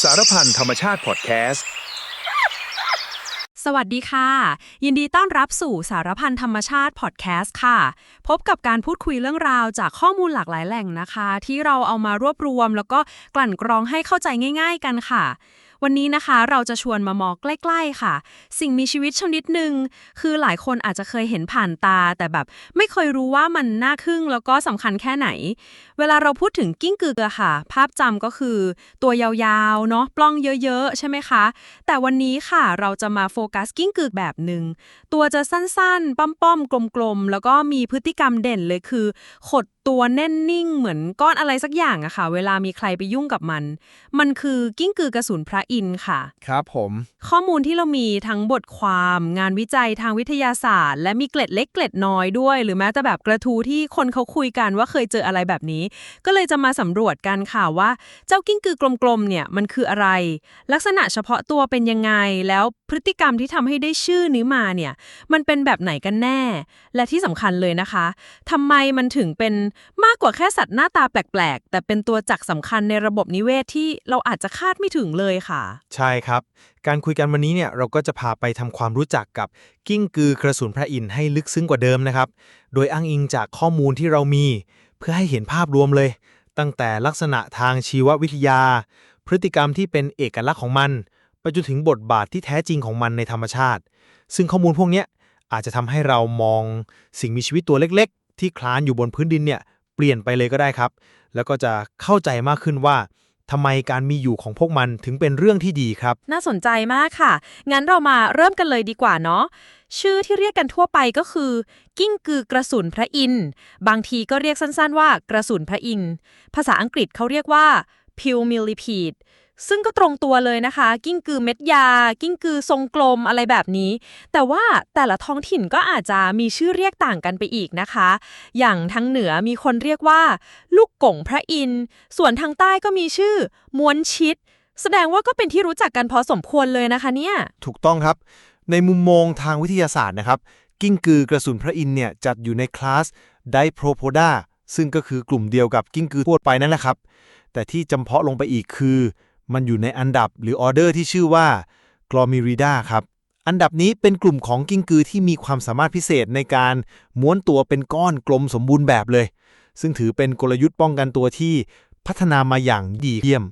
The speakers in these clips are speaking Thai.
สารพันธรรมชาติพอดแคสต์ สวัสดีค่ะ ยินดีต้อนรับสู่สารพันธรรมชาติพอดแคสต์ค่ะ พบกับการพูดคุยเรื่องราวจากข้อมูลหลากหลายแหล่งนะคะ ที่เราเอามารวบรวม แล้วก็กลั่นกรองให้เข้าใจง่าย ๆ กันค่ะ วันนี้นะคะเราจะชวนมามองใกล้ๆค่ะ สิ่งมีชีวิตชนิดหนึ่งคือหลายคนอาจจะเคยเห็นผ่านตา แต่แบบไม่เคยรู้ว่ามันน่าทึ่งแล้วก็สำคัญแค่ไหน เวลาเราพูดถึงกิ้งกือค่ะ ภาพจำก็คือ ตัวยาวๆเนาะปล้องเยอะๆ ใช่ไหมคะ แต่วันนี้ค่ะเราจะมาโฟกัสกิ้งกือแบบหนึ่งตัวจะสั้นๆ ป้อมๆกลมๆแล้วก็มีพฤติกรรมเด่นเลยคือขด ตัวแน่นนิ่งเหมือนก้อนอะไรสักอย่างอะค่ะ เวลามีใครไปยุ่งกับมัน มันคือกิ้งกือกระสุนพระอินทร์ค่ะ ครับผม ข้อมูลที่เรามีทั้งบทความ งานวิจัยทางวิทยาศาสตร์ และมีเกล็ดเล็กเกล็ดน้อยด้วย หรือแม้แต่แบบกระทู้ที่คนเขาคุยกันว่าเคยเจออะไรแบบนี้ ก็เลยจะมาสำรวจกันค่ะว่าเจ้ากิ้งกือกลมๆเนี่ยมันคืออะไร ลักษณะเฉพาะตัวเป็นยังไงแล้วพฤติกรรมที่ทำให้ได้ชื่อนี้มาเนี่ยมันเป็นแบบไหนกันแน่ และที่สำคัญเลยนะคะทำไมมันถึงเป็นมากกว่าแค่สัตว์หน้าตาแปลกๆ แต่เป็นตัวจักสำคัญในระบบนิเวศที่เราอาจจะคาดไม่ถึงเลยค่ะ ใช่ครับ การคุยกันวันนี้เนี่ยเราก็จะพาไปทำความรู้จักกับกิ้งกือกระสุนพระอินทร์ให้ลึกซึ้งกว่าเดิมนะครับ โดยอ้างอิงจากข้อมูลที่เรามี เพื่อให้เห็นภาพรวมเลย ตั้งแต่ลักษณะทางชีววิทยา พฤติกรรมที่เป็นเอกลักษณ์ของมันไปจนถึงบทบาทที่แท้จริงของมันในธรรมชาติ ซึ่งข้อมูลพวกนี้อาจจะทำให้เรามองสิ่งมีชีวิตตัวเล็ก ที่คลานอยู่บนพื้นดินเนี่ยเปลี่ยนไปเลยก็ได้ครับ แล้วก็จะเข้าใจมากขึ้นว่าทำไมการมีอยู่ของพวกมันถึงเป็นเรื่องที่ดีครับ น่าสนใจมากค่ะ งั้นเรามาเริ่มกันเลยดีกว่าเนาะ ชื่อที่เรียกกันทั่วไปก็คือ กิ้งกือกระสุนพระอินทร์ บางทีก็เรียกสั้นๆว่ากระสุนพระอินทร์ ภาษาอังกฤษเขาเรียกว่าพิวมิลลิพีด ซึ่งก็ตรงตัวเลยนะคะ กิ้งกือเม็ดยา กิ้งกือทรงกลมอะไรแบบนี้ แต่ว่าแต่ละท้องถิ่นก็อาจจะมีชื่อเรียกต่างกันไปอีกนะคะ อย่างทางเหนือมีคนเรียกว่า ลูกกงพระอินทร์ส่วนทางใต้ก็มีชื่อม้วนชิด แสดงว่าก็เป็นที่รู้จักกันพอสมควรเลยนะคะเนี่ย ถูกต้องครับ ในมุมมองทางวิทยาศาสตร์นะครับ กิ้งกือกระสุนพระอินทร์เนี่ยจัดอยู่ในคลาสไดโพรโพดาซึ่งก็คือกลุ่มเดียวกับกิ้งกือทั่วไปนั่นแหละครับ แต่ที่จำเพาะลงไปอีกคือ มันอยู่ในอันดับหรือออเดอร์ที่ชื่อว่ากลอมิริดาครับ อันดับนี้เป็นกลุ่มของกิ้งกือที่มีความสามารถพิเศษในการม้วนตัวเป็นก้อนกลมสมบูรณ์แบบเลย ซึ่งถือเป็นกลยุทธ์ป้องกันตัวที่พัฒนามาอย่างดีเยี่ยม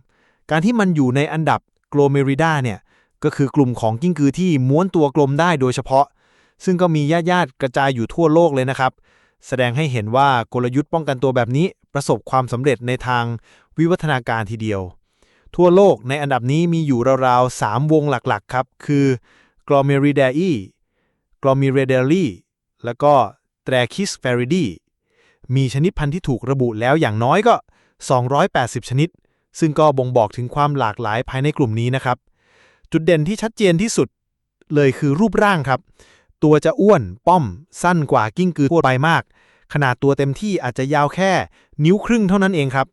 การที่มันอยู่ในอันดับกลเมริดาเนี่ยก็คือกลุ่มของกิ้งกือที่ม้วนตัวกลมได้โดยเฉพาะ ซึ่งก็มีญาติๆกระจายอยู่ทั่วโลกเลยนะครับ แสดงให้เห็นว่ากลยุทธ์ป้องกันตัวแบบนี้ประสบความสำเร็จในทางวิวัฒนาการทีเดียว ทั่วโลกในอันดับนี้มีอยู่ราวๆ 3 วงหลักๆ ครับ คือ g l o m e r i d a e g l o m e r i d a l i แล้วก็ t r a c h i s f e r i d i มีชนิดพันธุ์ที่ถูกระบุแล้วอย่างน้อยก็ 280 ชนิด ซึ่งก็บ่งบอกถึงความหลากหลายภายในกลุ่มนี้นะครับ จุดเด่นที่ชัดเจนที่สุดเลยคือรูปร่างครับ ตัวจะอ้วนป้อม สั้นกว่ากิ้งกือทั่วไปมาก ขนาดตัวเต็มที่อาจจะยาวแค่ นิ้วครึ่งเท่านั้นเองครับ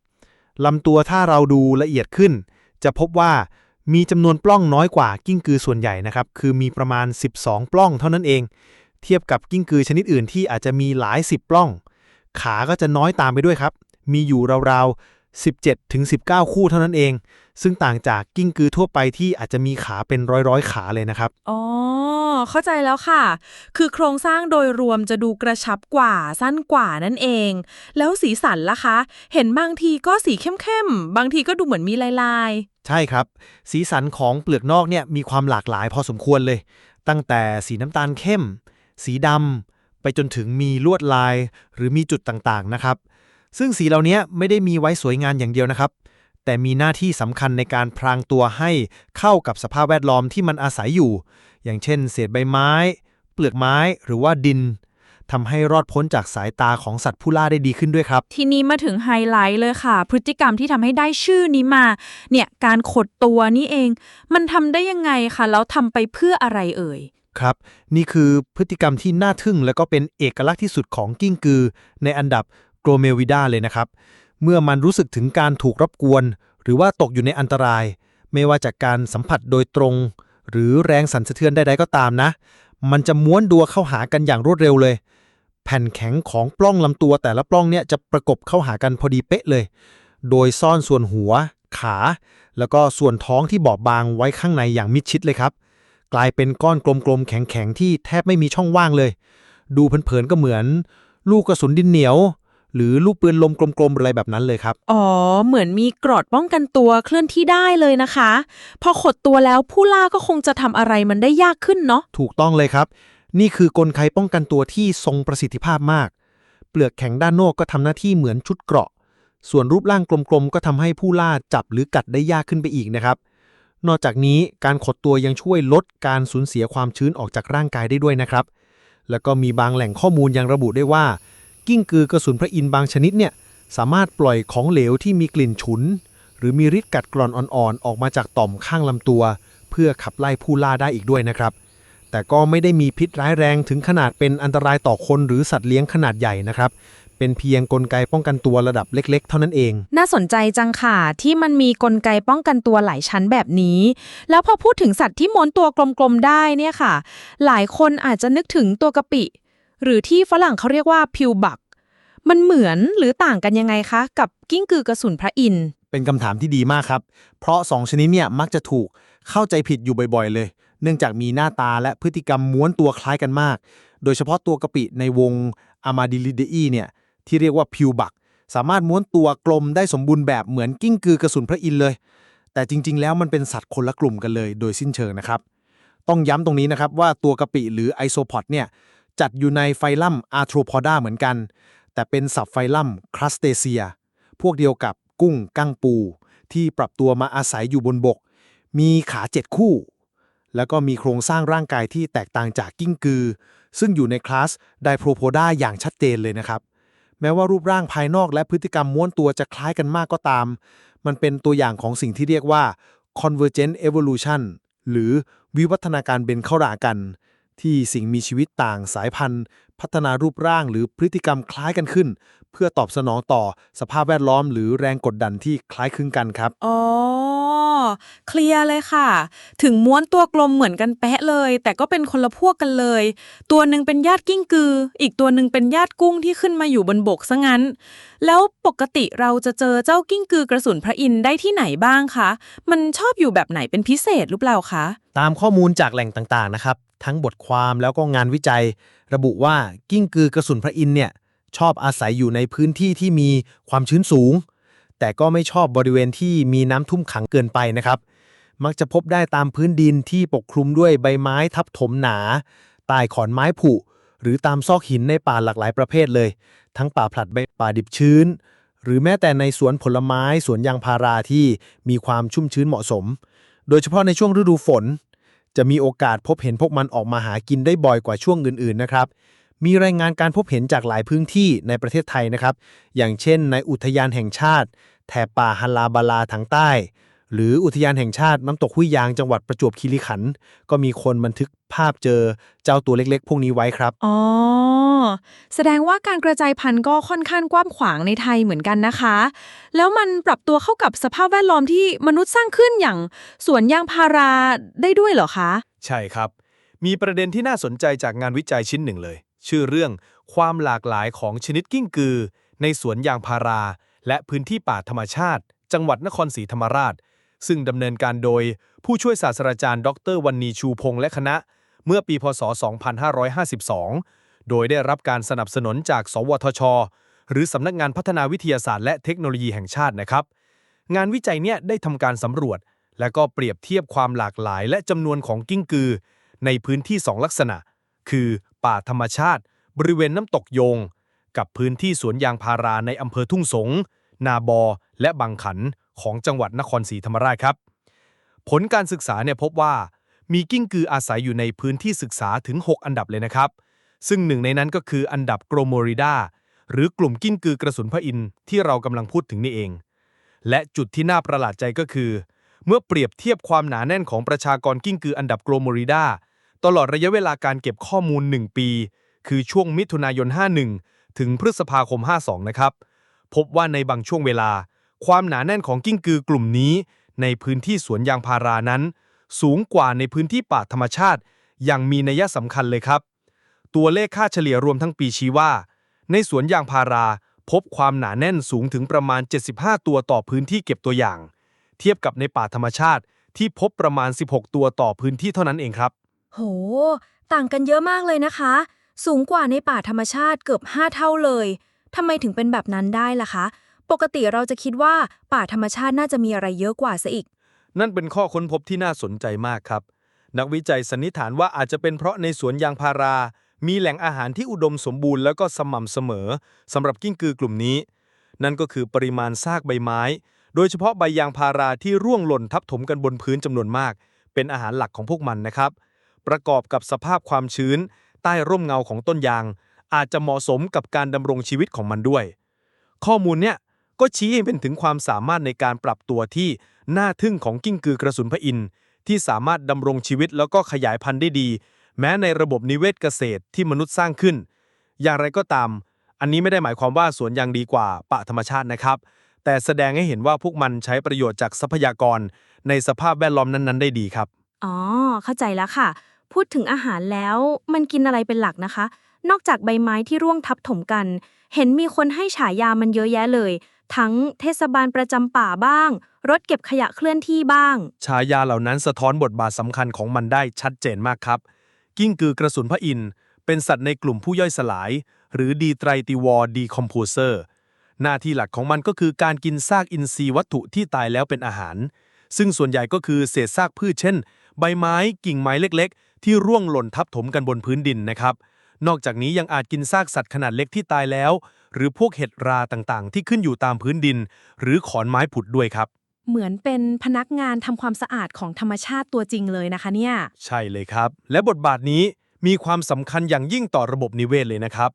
ลำตัวถ้าเราดูละเอียดขึ้น จะพบว่ามีจำนวนปล้องน้อยกว่ากิ้งกือส่วนใหญ่นะครับ คือมีประมาณ 12 ปล้องเท่านั้นเอง เทียบกับกิ้งกือชนิดอื่นที่อาจจะมีหลาย 10 ปล้อง ขาก็จะน้อยตามไปด้วยครับ มีอยู่ราวๆ 17ถึง19 คู่เท่านั้นเอง ซึ่งต่างจากกิ้งกือทั่วไปที่อาจจะมีขาเป็นร้อยๆ ขาเลยนะครับ อ๋อ เข้าใจแล้วค่ะ คือโครงสร้างโดยรวมจะดูกระชับกว่า สั้นกว่านั่นเอง แล้วสีสันล่ะคะ เห็นบางทีก็สีเข้มๆ บางทีก็ดูเหมือนมีลาย ใช่ครับ สีสันของเปลือกนอกเนี่ยมีความหลากหลายพอสมควรเลย ตั้งแต่สีน้ำตาลเข้ม สีดำไปจนถึงมีลวดลาย หรือมีจุดต่างๆนะครับ ซึ่งสีเหล่านี้ไม่ได้มีไว้สวยงามอย่างเดียวนะครับ แต่มีหน้าที่สำคัญในการพรางตัวให้เข้ากับสภาพแวดล้อมที่มันอาศัยอยู่ อย่างเช่น เศษใบไม้ เปลือกไม้หรือว่าดิน ทำให้รอดพ้นจากสายตาของสัตว์ผู้ล่าได้ดีขึ้นด้วยครับๆทีนี้มาถึงไฮไลท์เลยค่ะ พฤติกรรมที่ทำให้ได้ชื่อนี้มา เนี่ยการขดตัวนี่เอง มันทำได้ยังไงคะแล้วทำไปเพื่ออะไรเอ่ยครับ นี่คือพฤติกรรมที่น่าทึ่ง และก็เป็นเอกลักษณ์ที่สุดของกิ้งกือ ในอันดับโกลเมวิดาเลยนะครับ เมื่อมันรู้สึกถึงการถูกรบกวน หรือว่าตกอยู่ในอันตราย ไม่ว่าจากการสัมผัสโดยตรง หรือแรงสั่นสะเทือนใดๆก็ตามนะ มันจะม้วนดัวเข้าหากันอย่างรวดเร็วเลย แผ่นแข็งของปล้องลำตัวแต่ละปล้องเนี่ยจะประกบเข้าหากันพอดีเป๊ะเลย โดยซ่อนส่วนหัว ขา แล้วก็ส่วนท้องที่บอบบางไว้ข้างในอย่างมิดชิดเลยครับ กลายเป็นก้อนกลมๆแข็งๆที่แทบไม่มีช่องว่างเลย ดูเผินๆก็เหมือน ลูกกระสุนดินเหนียว หรือลูกปืนลมกลมๆอะไรแบบนั้นเลยครับ อ๋อ เหมือนมีกรอดป้องกันตัวเคลื่อนที่ได้เลยนะคะ พอขดตัวแล้วผู้ล่าก็คงจะทำอะไรมันได้ยากขึ้นเนาะ ถูกต้องเลยครับ นี่คือกลไกป้องกันตัวที่ทรงประสิทธิภาพมาก เปลือกแข็งด้านนอกก็ทำหน้าที่เหมือนชุดเกราะ ส่วนรูปร่างกลมๆ ก็ทำให้ผู้ล่าจับหรือกัดได้ยากขึ้นไปอีกนะครับ นอกจากนี้การขดตัวยังช่วยลดการสูญเสียความชื้นออกจากร่างกายได้ด้วยนะครับ แล้วก็มีบางแหล่งข้อมูลยังระบุได้ว่า กิ้งกือกระสุนพระอินทร์บางชนิดเนี่ยสามารถปล่อยของเหลวที่มีกลิ่นฉุน หรือมีฤทธิ์กัดกร่อนอ่อนๆ ออกมาจากต่อมข้างลำตัว เพื่อขับไล่ผู้ล่าได้อีกด้วยนะครับ แต่ก็ไม่ได้มีพิษร้ายแรงถึงขนาดเป็นอันตรายต่อคนหรือสัตว์เลี้ยงขนาดใหญ่นะครับเป็นเพียงกลไกป้องกันตัวระดับเล็ก ๆ เท่านั้นเอง น่าสนใจจังค่ะ ที่มันมีกลไกป้องกันตัวหลายชั้นแบบนี้ แล้วพอพูดถึงสัตว์ที่ม้วนตัวกลมๆได้เนี่ยค่ะ หลายคนอาจจะนึกถึงตัวกะปิ หรือที่ฝรั่งเขาเรียกว่าพิวบัก มันเหมือนหรือต่างกันยังไงคะ กับกิ้งกือกระสุนพระอินทร์เป็นคำถามที่ดีมากครับ เพราะ 2 ชนิดเนี่ยมักจะถูกเข้าใจผิดอยู่บ่อยๆ เลย เนื่องจากมีหน้าตาและพฤติกรรมม้วนตัวคล้ายกันมาก โดยเฉพาะตัวกะปิในวงอามาดิลิเดอีเนี่ยที่เรียกว่าพิวบัก สามารถม้วนตัวกลมได้สมบูรณ์แบบเหมือนกิ้งกือกระสุนพระอินทร์เลย แต่จริง ๆ แล้วมันเป็นสัตว์คนละกลุ่มกันเลย โดยสิ้นเชิงนะครับ ต้องย้ำตรงนี้นะครับว่าตัวกะปิหรือไอโซพอดเนี่ย จัดอยู่ในไฟลัมอาร์โทรพอดาเหมือนกัน แต่เป็นสับไฟลัมครัสเตเซีย พวกเดียวกับกุ้งกั้งปู ที่ปรับตัวมาอาศัยอยู่บนบก มีขาเจ็ดคู่ แล้วก็มีโครงสร้างร่างกายที่แตกต่างจากกิ้งกือ ซึ่งอยู่ในคลาสไดโพรโพดาอย่างชัดเจนเลยนะครับ แม้ว่ารูปร่างภายนอกและพฤติกรรมม้วนตัวจะคล้ายกันมากก็ตาม มันเป็นตัวอย่างของสิ่งที่เรียกว่า convergent evolution หรือวิวัฒนาการเบนเข้ารากัน ที่สิ่งมีชีวิตต่างสายพันธุ์ พัฒนารูปร่างหรือพฤติกรรมคล้ายกันขึ้น เพื่อตอบสนองต่อสภาพแวดล้อมหรือแรงกดดันที่คล้ายคลึงกันครับ อ๋อ เคลียร์เลยค่ะ ถึงม้วนตัวกลมเหมือนกันเป๊ะเลย แต่ก็เป็นคนละพวกกันเลย ตัวหนึ่งเป็นญาติกิ้งกือ อีกตัวหนึ่งเป็นญาติกุ้งที่ขึ้นมาอยู่บนบกซะงั้น แล้วปกติเราจะเจอเจ้ากิ้งกือกระสุนพระอินทร์ได้ที่ไหนบ้างคะ มันชอบอยู่แบบไหนเป็นพิเศษหรือเปล่าคะ ตามข้อมูลจากแหล่งต่างๆนะครับ ทั้งบทความแล้วก็งานวิจัย ระบุว่ากิ้งกือกระสุนพระอินเนี่ยชอบอาศัยอยู่ในพื้นที่ที่มีความชื้นสูง แต่ก็ไม่ชอบบริเวณที่มีน้ำทุ่มขังเกินไปนะครับ มักจะพบได้ตามพื้นดินที่ปกคลุมด้วยใบไม้ทับถมหนาใต้ขอนไม้ผุ หรือตามซอกหินในป่าหลากหลายประเภทเลย ทั้งป่าผลัดใบป่าดิบชื้น หรือแม้แต่ในสวนผลไม้สวนยางพาราที่มีความชุ่มชื้นเหมาะสม โดยเฉพาะในช่วงฤดูฝน จะมีโอกาสพบเห็นพวกมันออกมาหากินได้บ่อยกว่าช่วงอื่นๆนะครับ มีรายงานการพบเห็นจากหลายพื้นที่ในประเทศไทยนะครับ อย่างเช่นในอุทยานแห่งชาติ แถบป่าฮัลลาบาลาทางใต้ หรืออุทยานแห่งชาติน้ำตกห้วยยางจังหวัดประจวบคีรีขันธ์ก็มีคนบันทึกภาพเจอเจ้าตัวเล็กๆ พวกนี้ไว้ครับ อ๋อ แสดงว่าการกระจายพันธุ์ก็ค่อนข้างกว้างขวางในไทยเหมือนกันนะคะ แล้วมันปรับตัวเข้ากับสภาพแวดล้อมที่มนุษย์สร้างขึ้นอย่างสวนยางพาราได้ด้วยเหรอคะ ใช่ครับ มีประเด็นที่น่าสนใจจากงานวิจัยชิ้นหนึ่งเลย ชื่อเรื่องความหลากหลายของชนิดกิ้งกือ ในสวนยางพารา และพื้นที่ป่าธรรมชาติ จังหวัดนครศรีธรรมราช ซึ่งดำเนินการโดยผู้ช่วยศาสตราจารย์ ดรวันนีชูพงษ์และคณะ เมื่อปีพศ 2552 โดยได้รับการสนับสนุนจาก สวทช หรือสำนักงานพัฒนาวิทยาศาสตร์และเทคโนโลยีแห่งชาตินะครับ งานวิจัยเนี่ยได้ทำการสำรวจ และก็เปรียบเทียบความหลากหลาย และจำนวนของกิ้งกือ ในพื้นที่ 2 ลักษณะ คือ ป่าธรรมชาติ บริเวณน้ำตกโยง กับพื้นที่สวนยางพาราในอำเภอทุ่งสง นาบอ และบางขัน ของจังหวัดนครศรีธรรมราชครับ ผลการศึกษาเนี่ยพบว่ามีกิ้งกืออาศัยอยู่ในพื้นที่ศึกษาถึง 6 อันดับเลยนะครับ ซึ่งหนึ่งในนั้นก็คืออันดับโกรโมริดาหรือกลุ่มกิ้งกือกระสุนพระอินทร์ที่เรากำลังพูดถึงนี่เอง และจุดที่น่าประหลาดใจก็คือ เมื่อเปรียบเทียบความหนาแน่นของประชากรกิ้งกืออันดับโกรโมริดาตลอดระยะเวลาการเก็บข้อมูล 1 ปี คือช่วงมิถุนายน 51 ถึงพฤษภาคม 52 นะครับ พบว่าในบางช่วงเวลา ความหนาแน่นของกิ้งกือกลุ่มนี้ ในพื้นที่สวนยางพารานั้น สูงกว่าในพื้นที่ป่าธรรมชาติ อย่างมีนัยสำคัญเลยครับ ตัวเลขค่าเฉลี่ยรวมทั้งปีชี้ว่า ในสวนยางพาราพบความหนาแน่นสูงถึงประมาณ 75 ตัวต่อพื้นที่เก็บตัวอย่าง เทียบกับในป่าธรรมชาติที่พบประมาณ 16 ตัวต่อพื้นที่เท่านั้นเองครับ โห ต่างกันเยอะมากเลยนะคะ สูงกว่าในป่าธรรมชาติเกือบ 5 เท่าเลยทำไมถึงเป็นแบบนั้นได้ล่ะคะ ปกติเราจะคิดว่าป่าธรรมชาติน่าจะมีอะไรเยอะกว่าซะอีก นั่นเป็นข้อค้นพบที่น่าสนใจมากครับ นักวิจัยสันนิษฐานว่าอาจจะเป็นเพราะในสวนยางพารา มีแหล่งอาหารที่อุดมสมบูรณ์แล้วก็สม่ำเสมอสำหรับกิ้งกือกลุ่มนี้ นั่นก็คือปริมาณซากใบไม้ โดยเฉพาะใบยางพาราที่ร่วงหล่นทับถมกันบนพื้นจำนวนมาก เป็นอาหารหลักของพวกมันนะครับ ประกอบกับสภาพความชื้น ใต้ร่มเงาของต้นยาง อาจจะเหมาะสมกับการดำรงชีวิตของมันด้วยข้อมูลเนี่ย ก็ชี้ให้เป็นถึงความสามารถในการปรับตัวที่น่าทึ่งของกิ้งกือกระสุนพระอินทร์ที่สามารถดำรงชีวิตแล้วก็ขยายพันธุ์ได้ดี แม้ในระบบนิเวศเกษตรที่มนุษย์สร้างขึ้น อย่างไรก็ตาม อันนี้ไม่ได้หมายความว่าสวนยางดีกว่าป่าธรรมชาตินะครับ แต่แสดงให้เห็นว่าพวกมันใช้ประโยชน์จากทรัพยากร ในสภาพแวดล้อมนั้น ๆ ได้ดีครับ อ๋อ เข้าใจแล้วค่ะ พูดถึงอาหารแล้วมันกินอะไรเป็นหลักนะคะ นอกจากใบไม้ที่ร่วงทับถมกัน เห็นมีคนให้ฉายามันเยอะแยะเลย ทั้งเทศบาลประจำป่าบ้าง รถเก็บขยะเคลื่อนที่บ้าง ฉายาเหล่านั้นสะท้อนบทบาทสำคัญของมันได้ชัดเจนมากครับ กิ้งกือกระสุนพระอินทร์เป็นสัตว์ในกลุ่มผู้ย่อยสลาย หรือดีไตรติวอร์ดีคอมโพเซอร์หน้าที่หลักของมันก็คือการกินซากอินทรีย์วัตถุที่ตายแล้วเป็นอาหาร ซึ่งส่วนใหญ่ก็คือเศษซากพืชเช่น ใบไม้กิ่งไม้เล็ก ๆ ที่ร่วงหล่นทับถมกันบนพื้นดินนะครับนอกจากนี้ยังอาจกินซากสัตว์ขนาดเล็กที่ตายแล้ว หรือพวกเห็ดราต่างๆ ที่ขึ้นอยู่ตามพื้นดิน หรือขอนไม้ผุดด้วยครับ เหมือนเป็นพนักงานทำความสะอาดของธรรมชาติตัวจริงเลยนะคะเนี่ย ใช่เลยครับ และบทบาทนี้มีความสำคัญอย่างยิ่งต่อระบบนิเวศเลยนะครับ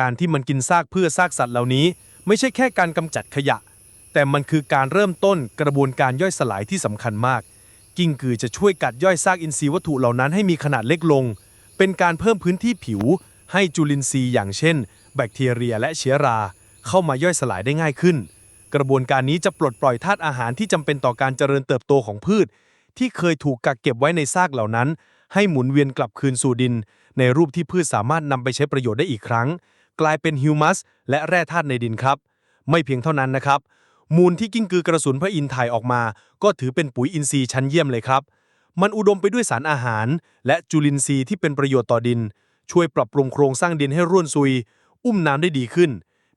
การที่มันกินซากพืชซากสัตว์เหล่านี้ ไม่ใช่แค่การกำจัดขยะ แต่มันคือการเริ่มต้นกระบวนการย่อยสลายที่สำคัญมาก กิ้งกือจะช่วยกัดย่อยซากอินทรีย์วัตถุเหล่านั้นให้มีขนาดเล็กลง เป็นการเพิ่มพื้นที่ผิว ให้จุลินทรีย์อย่างเช่น แบคทีเรียและเชื้อรา เข้ามาย่อยสลายได้ง่ายขึ้น กระบวนการนี้จะปลดปล่อยธาตุอาหารที่จำเป็นต่อการเจริญเติบโตของพืช ที่เคยถูกกักเก็บไว้ในซากเหล่านั้น ให้หมุนเวียนกลับคืนสู่ดิน ในรูปที่พืชสามารถนำไปใช้ประโยชน์ได้อีกครั้ง กลายเป็นฮิวมัสและแร่ธาตุในดินครับ ไม่เพียงเท่านั้นนะครับ มูลที่กิ้งกือกระสุนพระอินทร์ถ่ายออกมา ก็ถือเป็นปุ๋ยอินทรีย์ชั้นเยี่ยมเลยครับมันอุดมไปด้วยสารอาหาร และจุลินทรีย์ที่เป็นประโยชน์ต่อดิน ช่วยปรับปรุงโครงสร้างดินให้ร่วนซุย อุ้มน้ำได้ดีขึ้น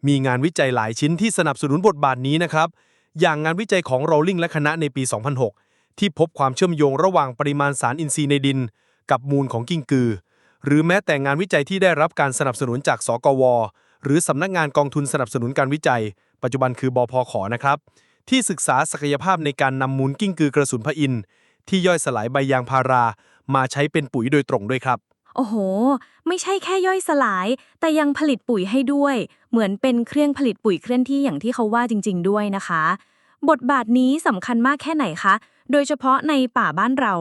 มีงานวิจัยหลายชิ้นที่สนับสนุนบทบาทนี้นะครับ อย่างงานวิจัยของโรลลิงและคณะในปี 2006 ที่พบความเชื่อมโยงระหว่างปริมาณสารอินทรีย์ในดิน กับมูลของกิ้งกือ หรือแม้แต่งานวิจัยที่ได้รับการสนับสนุนจากสกว หรือสำนักงานกองทุนสนับสนุนการวิจัย ปัจจุบันคือบพขนะครับ ที่ศึกษาศักยภาพในการนำมูลกิ้งกือกระสุนพระอินทร์ที่ย่อยสลายใบยางพารา มาใช้เป็นปุ๋ยโดยตรงด้วยครับ โอ้โห ไม่ใช่แค่ย่อยสลาย แต่ยังผลิตปุ๋ยให้ด้วย เหมือนเป็นเครื่องผลิตปุ๋ยเคลื่อนที่อย่างที่เขาว่าจริง ๆ ด้วยนะคะ บทบาทนี้สำคัญมากแค่ไหนคะ โดยเฉพาะในป่าบ้านเรา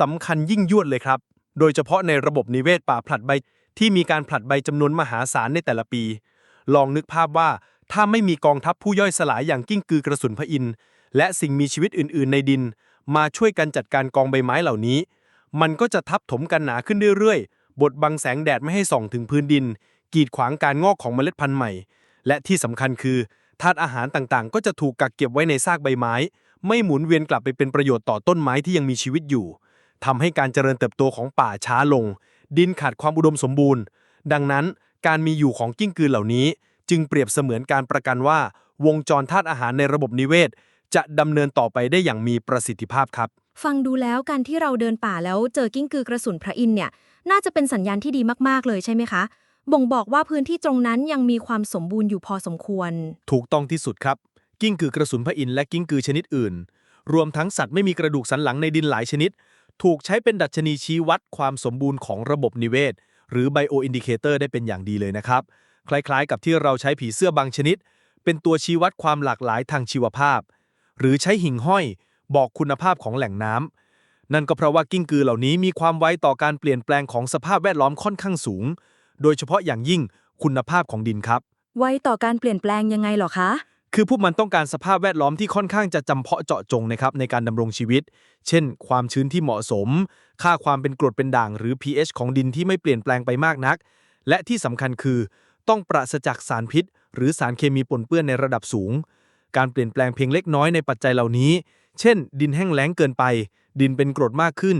สำคัญยิ่งยวดเลยครับ โดยเฉพาะในระบบนิเวศป่าผลัดใบที่มีการผลัดใบจำนวนมหาศาลในแต่ละปี ลองนึกภาพว่าถ้าไม่มีกองทัพผู้ย่อยสลายอย่างกิ้งกือกระสุนพระอินทร์และสิ่งมีชีวิตอื่น ๆ ในดิน มาช่วยกันจัดการกองใบไม้เหล่านี้ มันก็จะทับถมกันหนาขึ้นเรื่อยๆ บดบังแสงแดดไม่ให้ส่องถึงพื้นดิน กีดขวางการงอกของเมล็ดพันธุ์ใหม่ และที่สำคัญคือธาตุอาหารต่างๆ ก็จะถูกกักเก็บไว้ในซากใบไม้ ไม่หมุนเวียนกลับไปเป็นประโยชน์ต่อต้นไม้ที่ยังมีชีวิตอยู่ทำให้การเจริญเติบโตของป่าช้าลง ดินขาดความอุดมสมบูรณ์ ดังนั้นการมีอยู่ของกิ้งกือเหล่านี้ จึงเปรียบเสมือนการประกันว่า วงจรธาตุอาหารในระบบนิเวศ จะดำเนินต่อไปได้อย่างมีประสิทธิภาพครับ ฟังดูแล้วการที่เราเดินป่าแล้วเจอกิ้งกือกระสุนพระอินทร์เนี่ย น่าจะเป็นสัญญาณที่ดีมากๆเลยใช่ไหมคะ บ่งบอกว่าพื้นที่ตรงนั้นยังมีความสมบูรณ์อยู่พอสมควร ถูกต้องที่สุดครับ กิ้งกือกระสุนพระอินทร์และกิ้งกือชนิดอื่น รวมทั้งสัตว์ไม่มีกระดูกสันหลังในดินหลายชนิด ถูกใช้เป็นดัชนีชี้วัดความสมบูรณ์ของระบบนิเวศ หรือไบโออินดิเคเตอร์ได้เป็นอย่างดีเลยนะครับ คล้ายๆ กับที่เราใช้ผีเสื้อบางชนิด เป็นตัวชี้วัดความหลากหลายทางชีวภาพ หรือใช้หิ่งห้อย บอกคุณภาพของแหล่งน้ำนั่นก็เพราะว่ากิ้งกือเหล่านี้มีความไวต่อการเปลี่ยนแปลงของสภาพแวดล้อมค่อนข้างสูง โดยเฉพาะอย่างยิ่งคุณภาพของดินครับ ไวต่อการเปลี่ยนแปลงยังไงเหรอคะ คือพวกมันต้องการสภาพแวดล้อมที่ค่อนข้างจะจำเพาะเจาะจงนะครับในการดำรงชีวิต เช่น ความชื้นที่เหมาะสม ค่าความเป็นกรดเป็นด่างหรือ pH ของดินที่ไม่เปลี่ยนแปลงไปมากนัก และที่สำคัญคือ ต้องปราศจากสารพิษ หรือสารเคมีปนเปื้อนในระดับสูง การเปลี่ยนแปลงเพียงเล็กน้อยในปัจจัยเหล่านี้ เช่น ดินแห้งแล้งเกินไป ดินเป็นกรดมากขึ้น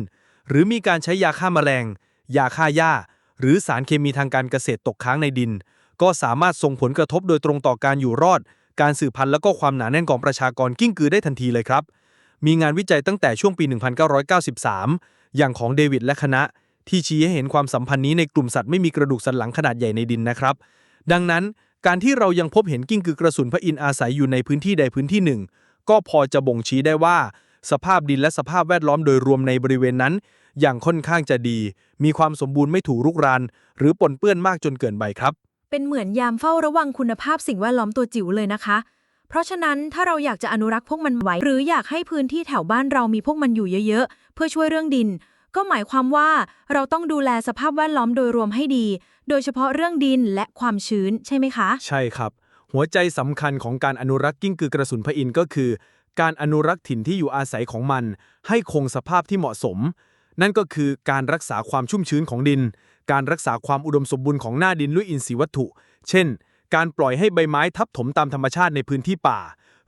หรือมีการใช้ยาฆ่าแมลง ยาฆ่าหญ้า หรือสารเคมีทางการเกษตรตกค้างในดิน ก็สามารถส่งผลกระทบโดยตรงต่อการอยู่รอด การสืบพันธุ์และก็ความหนาแน่นของประชากรกิ้งกือได้ทันทีเลยครับ มีงานวิจัยตั้งแต่ช่วงปี 1993 อย่างของเดวิดและคณะ ที่ชี้ให้เห็นความสัมพันธ์นี้ในกลุ่มสัตว์ไม่มีกระดูกสันหลังขนาดใหญ่ในดินนะครับ ดังนั้นการที่เรายังพบเห็นกิ้งกือกระสุนพระอินทร์อาศัยอยู่ในพื้นที่ใดพื้นที่หนึ่ง ก็พอจะบ่งชี้ได้ว่า สภาพดินและสภาพแวดล้อมโดยรวมในบริเวณนั้น อย่างค่อนข้างจะดี มีความสมบูรณ์ไม่ถูกรุกราน หรือปนเปื้อนมากจนเกินไปครับ เป็นเหมือนยามเฝ้าระวังคุณภาพสิ่งแวดล้อมตัวจิ๋วเลยนะคะ เพราะฉะนั้นถ้าเราอยากจะอนุรักษ์พวกมันไว้ หรืออยากให้พื้นที่แถวบ้านเรามีพวกมันอยู่เยอะๆ เพื่อช่วยเรื่องดิน ก็หมายความว่าเราต้องดูแลสภาพแวดล้อมโดยรวมให้ดี โดยเฉพาะเรื่องดินและความชื้นใช่ไหมคะ ใช่ครับ หัวใจสำคัญของการอนุรักษ์กิ้งกือกระสุนพระอินทร์ก็คือ การอนุรักษ์ถิ่นที่อยู่อาศัยของมัน ให้คงสภาพที่เหมาะสม นั่นก็คือการรักษาความชุ่มชื้นของดิน การรักษาความอุดมสมบูรณ์ของหน้าดินด้วยอินทรีย์วัตถุ เช่น การปล่อยให้ใบไม้ทับถมตามธรรมชาติในพื้นที่ป่า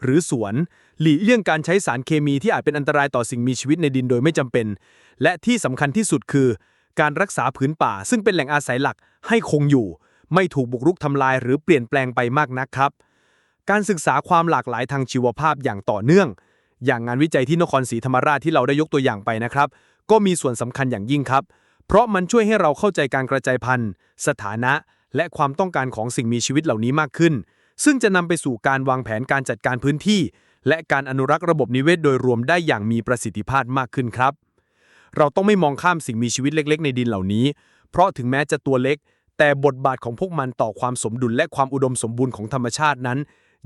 หรือสวน หลีกเลี่ยงการใช้สารเคมีที่อาจเป็นอันตรายต่อสิ่งมีชีวิตในดินโดยไม่จำเป็น และที่สำคัญที่สุดคือ การรักษาผืนป่า ซึ่งเป็นแหล่งอาศัยหลักให้คงอยู่ ไม่ถูกบุกรุกทำลายหรือเปลี่ยนแปลงไปมากนักครับ การศึกษาความหลากหลายทางชีวภาพอย่างต่อเนื่อง อย่างงานวิจัยที่นครศรีธรรมราชที่เราได้ยกตัวอย่างไปนะครับ ก็มีส่วนสำคัญอย่างยิ่งครับ เพราะมันช่วยให้เราเข้าใจการกระจายพันธุ์ สถานะ และความต้องการของสิ่งมีชีวิตเหล่านี้มากขึ้น ซึ่งจะนำไปสู่การวางแผนการจัดการพื้นที่ และการอนุรักษ์ระบบนิเวศโดยรวมได้อย่างมีประสิทธิภาพมากขึ้นครับ เราต้องไม่มองข้ามสิ่งมีชีวิตเล็ก ๆ ในดินเหล่านี้ เพราะถึงแม้จะตัวเล็ก แต่บทบาทของพวกมันต่อความสมดุลและความอุดมสมบูรณ์ของธรรมชาตินั้น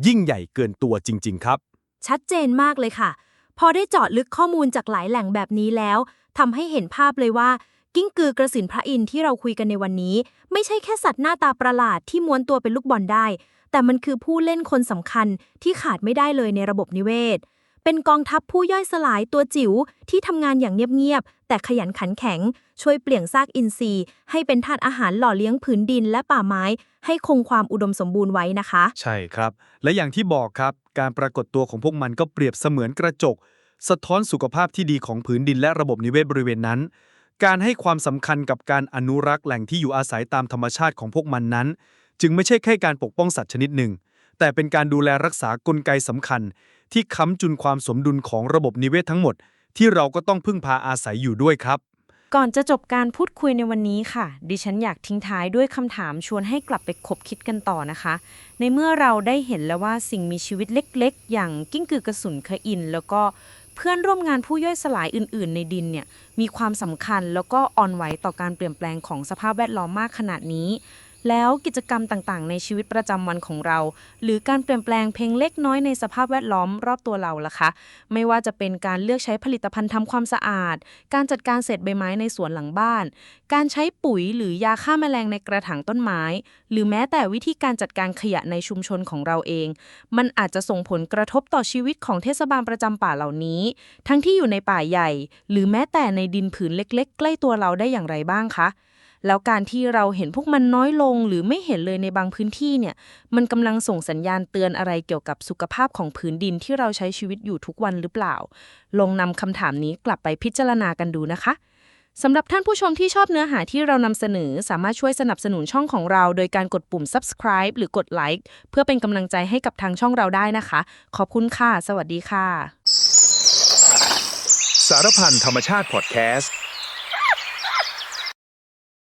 ยิ่งใหญ่เกินตัวจริง ๆ ครับ ชัดเจนมากเลยค่ะ พอได้เจาะลึกข้อมูลจากหลายแหล่งแบบนี้แล้วทำให้เห็นภาพเลยว่า กิ้งกือกระสินพระอินทร์ที่เราคุยกันในวันนี้ ไม่ใช่แค่สัตว์หน้าตาประหลาดที่ม้วนตัวเป็นลูกบอลได้ แต่มันคือผู้เล่นคนสำคัญที่ขาดไม่ได้เลยในระบบนิเวศ เป็นกองทัพผู้ย่อยสลายตัวจิ๋วที่ทำงานอย่างเงียบๆ แต่ขยันขันแข็ง ช่วยเปลี่ยนซากอินทรีย์ ให้เป็นธาตุอาหารหล่อเลี้ยงผืนดินและป่าไม้ ให้คงความอุดมสมบูรณ์ไว้นะคะ ใช่ครับ และอย่างที่บอกครับ การปรากฏตัวของพวกมันก็เปรียบเสมือนกระจก สะท้อนสุขภาพที่ดีของผืนดินและระบบนิเวศบริเวณนั้น การให้ความสำคัญกับการอนุรักษ์แหล่งที่อยู่อาศัยตามธรรมชาติของพวกมันนั้น จึงไม่ใช่แค่การปกป้องสัตว์ชนิดหนึ่ง แต่เป็นการดูแลรักษากลไกสำคัญ ที่ค้ำจุนความสมดุลของระบบนิเวศทั้งหมด ที่เราก็ต้องพึ่งพาอาศัยอยู่ด้วยครับ ก่อนจะจบการพูดคุยในวันนี้ค่ะ ดิฉันอยากทิ้งท้ายด้วยคำถามชวนให้กลับไปคบคิดกันต่อนะคะ ในเมื่อเราได้เห็นแล้วว่าสิ่งมีชีวิตเล็กๆ อย่างกิ้งกือกระสุนเคอิน แล้วก็เพื่อนร่วมงานผู้ย่อยสลายอื่น ๆ ในดินเนี่ยมีความสำคัญแล้วก็อ่อนไหวต่อการเปลี่ยนแปลงของสภาพแวดล้อมมากขนาดนี้ แล้วกิจกรรมต่างๆ ในชีวิตประจำวันของเรา หรือการเปลี่ยนแปลงเพียงเล็กน้อยในสภาพแวดล้อมรอบตัวเราล่ะคะ ไม่ว่าจะเป็นการเลือกใช้ผลิตภัณฑ์ทำความสะอาด การจัดการเศษใบไม้ในสวนหลังบ้าน การใช้ปุ๋ยหรือยาฆ่าแมลงในกระถางต้นไม้ หรือแม้แต่วิธีการจัดการขยะในชุมชนของเราเอง มันอาจจะส่งผลกระทบต่อชีวิตของเทศบาลประจำป่าเหล่านี้ ทั้งที่อยู่ในป่าใหญ่ หรือแม้แต่ในดินผืนเล็ก ๆ ใกล้ตัวเราได้อย่างไรบ้างคะ แล้วการที่เราเห็นพวกมันน้อยลงหรือไม่เห็นเลยในบางพื้นที่เนี่ย มันกำลังส่งสัญญาณเตือนอะไรเกี่ยวกับสุขภาพของผืนดินที่เราใช้ชีวิตอยู่ทุกวันหรือเปล่า ลองนำคำถามนี้กลับไปพิจารณากันดูนะคะสำหรับท่านผู้ชมที่ชอบเนื้อหาที่เรานำเสนอ สามารถช่วยสนับสนุนช่องของเรา โดยการกดปุ่ม subscribe หรือกดไลค์เพื่อเป็นกำลังใจให้กับทางช่องเราได้นะคะ ขอบคุณค่ะ สวัสดีค่ะ สารพันธรรมชาติพอดแคสต์